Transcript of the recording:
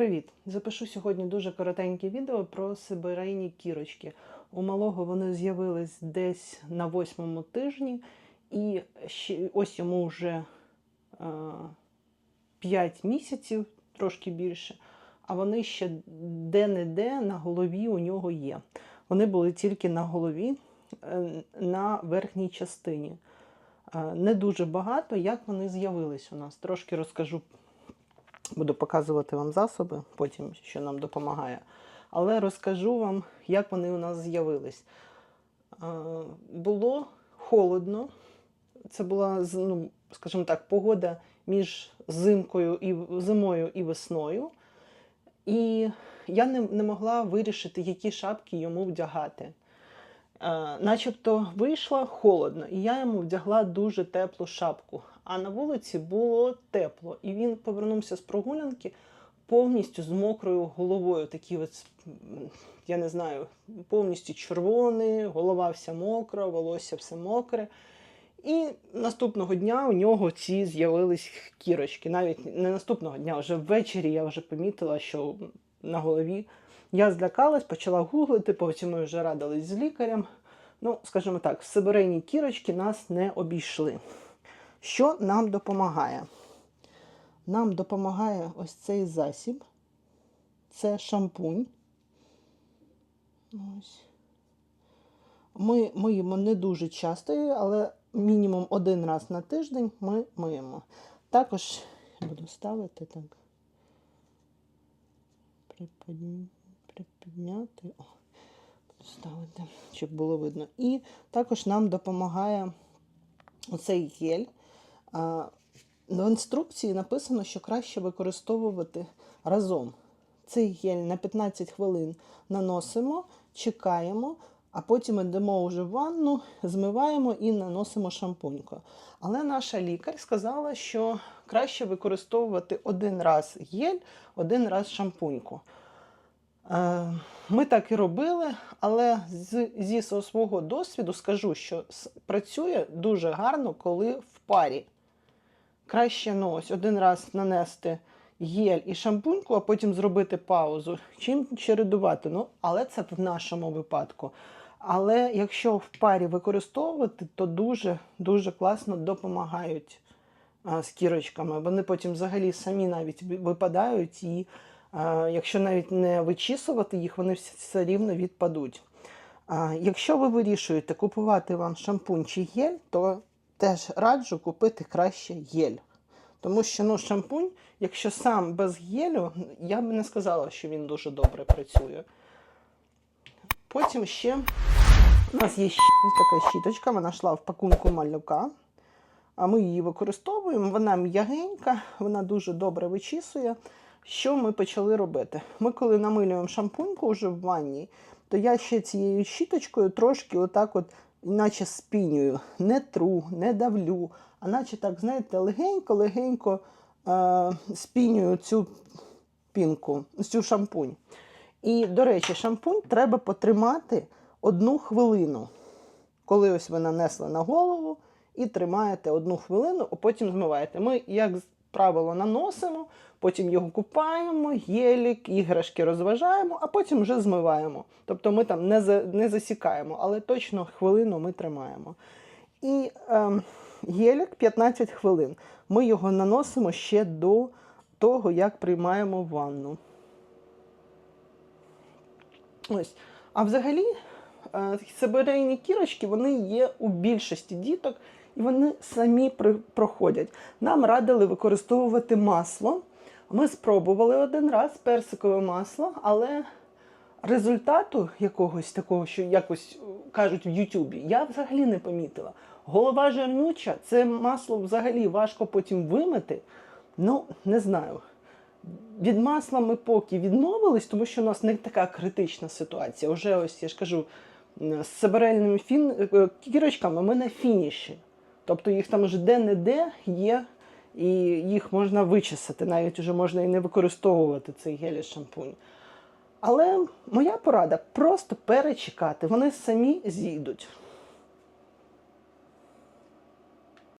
Привіт! Запишу сьогодні дуже коротеньке відео про сибирейні кірочки. У малого вони з'явились десь на восьмому тижні, і ще, ось йому вже е, 5 місяців, трошки більше, а вони ще де-не-де на голові у нього є. Вони були тільки на голові, е, на верхній частині. Е, Не дуже багато, як вони з'явились у нас. Трошки розкажу Буду показувати вам засоби, потім що нам допомагає. Але розкажу вам, як вони у нас з'явились. Е, Було холодно. Це була, ну, скажімо так, погода між зимкою і зимою і весною. І я не, не могла вирішити, які шапки йому вдягати. Е, начебто вийшло холодно, і я йому вдягла дуже теплу шапку. А на вулиці було тепло, і він повернувся з прогулянки повністю з мокрою головою. Такий ось, я не знаю, повністю червоний, голова вся мокра, волосся все мокре. І наступного дня у нього ці з'явились кірочки. Навіть не наступного дня, вже ввечері я вже помітила, що на голові я злякалась, почала гуглити, потім ми вже радились з лікарем. Ну, скажімо так, сибирейні кірочки нас не обійшли. Що нам допомагає? Нам допомагає ось цей засіб. Це шампунь. Ось. Ми миємо не дуже часто, але мінімум один раз на тиждень ми миємо. Також буду ставити так. Припідняти. О, ставити, щоб було видно. І також нам допомагає оцей гель. В інструкції написано, що краще використовувати разом. Цей гель на 15 хвилин наносимо, чекаємо, а потім йдемо вже в ванну, змиваємо і наносимо шампуньку. Але наша лікар сказала, що краще використовувати один раз гель, один раз шампуньку. Е, Ми так і робили, але зі свого досвіду скажу, що працює дуже гарно, коли в парі. Краще ну, ось один раз нанести гель і шампуньку, а потім зробити паузу, чим чередувати. Ну, але це в нашому випадку. Але якщо в парі використовувати, то дуже дуже класно допомагають а, з кірочками. Вони потім взагалі самі навіть випадають, і якщо навіть не вичісувати їх, вони все рівно відпадуть. Якщо ви вирішуєте купувати вам шампунь чи гель, то теж раджу купити краще гель. Тому що ну, шампунь, якщо сам без гелю, я б не сказала, що він дуже добре працює. Потім ще у нас є щ- ось така щіточка, вона йшла в пакунку малюка. А ми її використовуємо, вона м'ягенька, вона дуже добре вичісує. Що ми почали робити? Ми, коли намилюємо шампуньку вже в ванні, то я ще цією щіточкою трошки отак от, наче спінюю, не тру, не давлю, а наче так, знаєте, легенько-легенько е, спінюю цю пінку, цю шампунь. І, до речі, шампунь треба потримати одну хвилину. Коли ось ви нанесли на голову і тримаєте одну хвилину, а потім змиваєте. Ми, як правило, наносимо, потім його купаємо, гелік, іграшки розважаємо, а потім вже змиваємо. Тобто ми там не, за, не засікаємо, але точно хвилину ми тримаємо. І ем, гелік 15 хвилин. Ми його наносимо ще до того, як приймаємо ванну. Ось. А взагалі, е, сибирейні кірочки вони є у більшості діток, і вони самі проходять. Нам радили використовувати масло. Ми спробували один раз персикове масло, але результату якогось такого, що якось е, кажуть в Ютубі, я взагалі не помітила. Голова жирнюча, це масло взагалі важко потім вимити. Ну, не знаю. Від масла ми поки відмовились, тому що у нас не така критична ситуація. Уже ось я ж кажу, з сибирельними фін... е, кірочками ми на фініші. Тобто їх там вже де-не-де є, і їх можна вичесати, навіть вже можна і не використовувати цей гелі шампунь. Але моя порада просто перечекати, вони самі зійдуть.